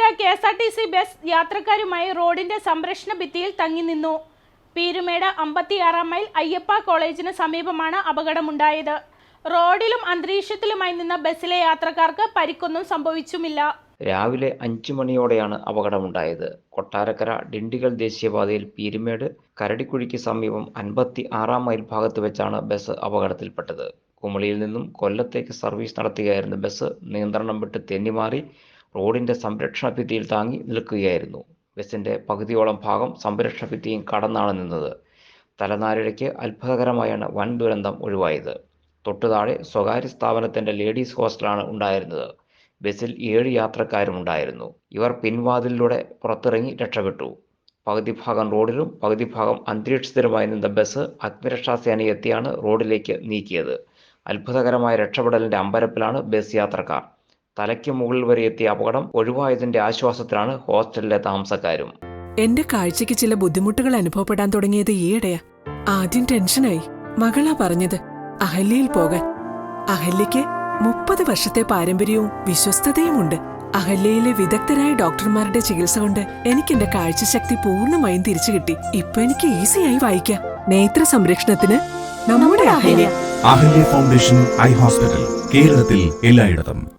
വിട്ട K S R T C bus യാത്രക്കാരുമായി റോഡിന്റെ സംരക്ഷണ ഭിത്തിയിൽ തങ്ങി നിന്നു. പീരുമേട് അമ്പത്തിയാറാം മൈൽ അയ്യപ്പ കോളേജിന് സമീപമാണ് അപകടമുണ്ടായത്. റോഡിലും അന്തരീക്ഷത്തിലുമായി നിന്ന ബസ്സിലെ യാത്രക്കാർക്ക് പരിക്കൊന്നും സംഭവിച്ചുമില്ല. രാവിലെ അഞ്ചു മണിയോടെയാണ് അപകടമുണ്ടായത്. കൊട്ടാരക്കര ഡിണ്ടിഗൽ ദേശീയപാതയിൽ പീരുമേട് കരടിക്കുഴിക്ക് സമീപം അൻപത്തി ആറാം മൈൽ ഭാഗത്ത് വെച്ചാണ് ബസ് അപകടത്തിൽപ്പെട്ടത്. കുമളിയിൽ നിന്നും കൊല്ലത്തേക്ക് സർവീസ് നടത്തുകയായിരുന്ന ബസ് നിയന്ത്രണം വിട്ട് തെന്നിമാറി റോഡിന്റെ സംരക്ഷണ ഭിത്തിയിൽ താങ്ങി നിൽക്കുകയായിരുന്നു. ബസിന്റെ പകുതിയോളം ഭാഗം സംരക്ഷണ ഭിത്തിയും കടന്നാണ് നിന്നത്. തലനാരിഴയ്ക്ക് അത്ഭുതകരമായാണ് വൻ ദുരന്തം ഒഴിവായത്. തൊട്ടുതാഴെ സ്വകാര്യ സ്ഥാപനത്തിന്റെ ലേഡീസ് ഹോസ്റ്റലാണ് ഉണ്ടായിരുന്നത്. ബസ്സിൽ ഏഴ് യാത്രക്കാരും ഉണ്ടായിരുന്നു. ഇവർ പിൻവാതിലിലൂടെ പുറത്തിറങ്ങി രക്ഷപ്പെട്ടു. പകുതി ഭാഗം റോഡിലും പകുതി ഭാഗം അന്തരീക്ഷത്തിലുമായി നിന്ന ബസ് അഗ്നിരക്ഷാസേന എത്തിയാണ് റോഡിലേക്ക് നീക്കിയത്. അത്ഭുതകരമായ രക്ഷപ്പെടലിന്റെ അമ്പരപ്പിലാണ് ബസ് യാത്രക്കാർ. തലയ്ക്ക് മുകളിൽ വരെ എത്തിയ അപകടം ഒഴിവായതിന്റെ ആശ്വാസത്തിലാണ് ഹോസ്റ്റലിലെ താമസക്കാരും. എന്റെ കാഴ്ചയ്ക്ക് ചില ബുദ്ധിമുട്ടുകൾ അനുഭവപ്പെടാൻ തുടങ്ങിയത് ഈയിടെയാ. ആദ്യം ടെൻഷനായി. മകളാ പറഞ്ഞത് അഹല്യയിൽ പോകാൻ. അഹല്യയ്ക്ക് മുപ്പത് വർഷത്തെ പാരമ്പര്യവും വിശ്വസ്തതയുമുണ്ട്. അഹല്യയിലെ വിദഗ്ധരായ ഡോക്ടർമാരുടെ ചികിത്സ കൊണ്ട് എനിക്ക് എന്റെ കാഴ്ചശക്തി പൂർണമായും തിരിച്ചു കിട്ടി. ഇപ്പൊ എനിക്ക് ഈസിയായി വായിക്കാം. നേത്ര സംരക്ഷണത്തിന് നമ്മുടെ Ahalya. Ahalya foundation eye hospital കേരളത്തിൽ എല്ലായിടത്തും.